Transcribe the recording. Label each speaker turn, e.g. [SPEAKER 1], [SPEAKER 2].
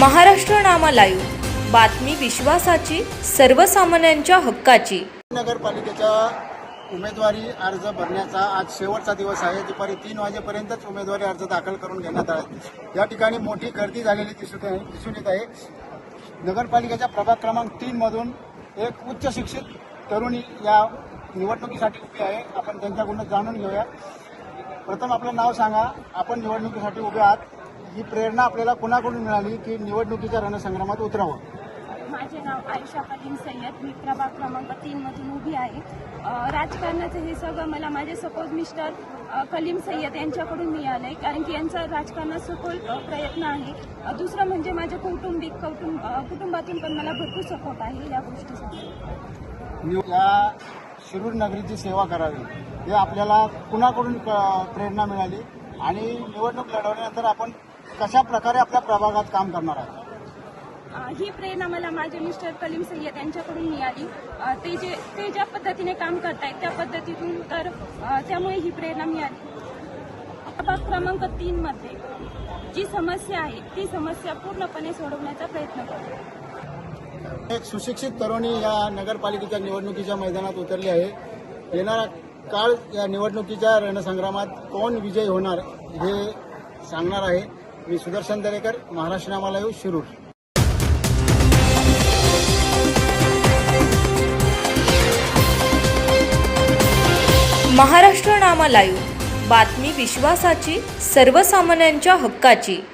[SPEAKER 1] महाराष्ट्र नामा live. बातमी विश्वासाची सर्वसामान्यांच्या हक्काची.
[SPEAKER 2] नगरपालिकेच्या उमेदवारी अर्ज भरण्याचा आज शेवटचा दिवस आहे. दुपारी तीन वाजेपर्यंतच उमेदवारी अर्ज दाखल करून घेण्यात आला. या ठिकाणी मोठी गर्दी झालेली दिसून आहे दिसून येत आहे. नगरपालिकेच्या प्रभाग क्रमांक तीन मधून एक उच्च शिक्षित तरुणी या निवडणुकीसाठी उभी आहे. आपण त्यांच्याकडून जाणून घेऊया. प्रथम आपलं नाव सांगा. आपण निवडणुकीसाठी उभे आहात. ही प्रेरणा आपल्याला कुणाकडून मिळाली की निवडणुकीच्या रणसंग्रामात उतरावं?
[SPEAKER 3] माझे नाव आयशा कलीम सय्यद मी प्रभाग क्रमांक तीन मधून उभी आहे. राजकारणाचं हे सगळं मला माझे सपोज मिस्टर कलीम सय्यद यांच्याकडून मिळालं आहे कारण की यांचा राजकारणात सखोल प्रयत्न आहे. दुसरं म्हणजे माझे कौटुंबिक कौटुंब कुटुंबातून पण मला भरपूर सपोर्ट आहे या गोष्टीसाठी.
[SPEAKER 2] या शिरूर नगरीची सेवा करावी. हे आपल्याला कुणाकडून प्रेरणा मिळाली? आणि निवडणूक लढवल्यानंतर आपण कशा प्रकारे आपल्या प्रभागात काम करणार आहात
[SPEAKER 3] अ, ही प्रेरणा मला माझे मिस्टर कलीम सय्यद यांच्याकडून मिळाली. ते जे ते ज्या पद्धतीने काम करतायत त्या पद्धतीतून तर त्यामुळे ही प्रेरणा मिळाली. प्रभाग क्रमांक तीन मध्ये जी समस्या आहे ती समस्या पूर्णपणे सोडवण्याचा प्रयत्न करतो.
[SPEAKER 2] एक सुशिक्षित तरुणी या नगरपालिकेच्या निवडणुकीच्या मैदानात उतरली आहे. येणारा काळ या निवडणुकीच्या रणसंग्रामात कोण विजयी होणार हे सांगणार आहे. मी सुदर्शन दरेकर महाराष्ट्र नामाला येऊ शिरूर.
[SPEAKER 1] महाराष्ट्र नामा लाईव्ह बातमी विश्वासाची सर्वसामान्यांच्या हक्काची.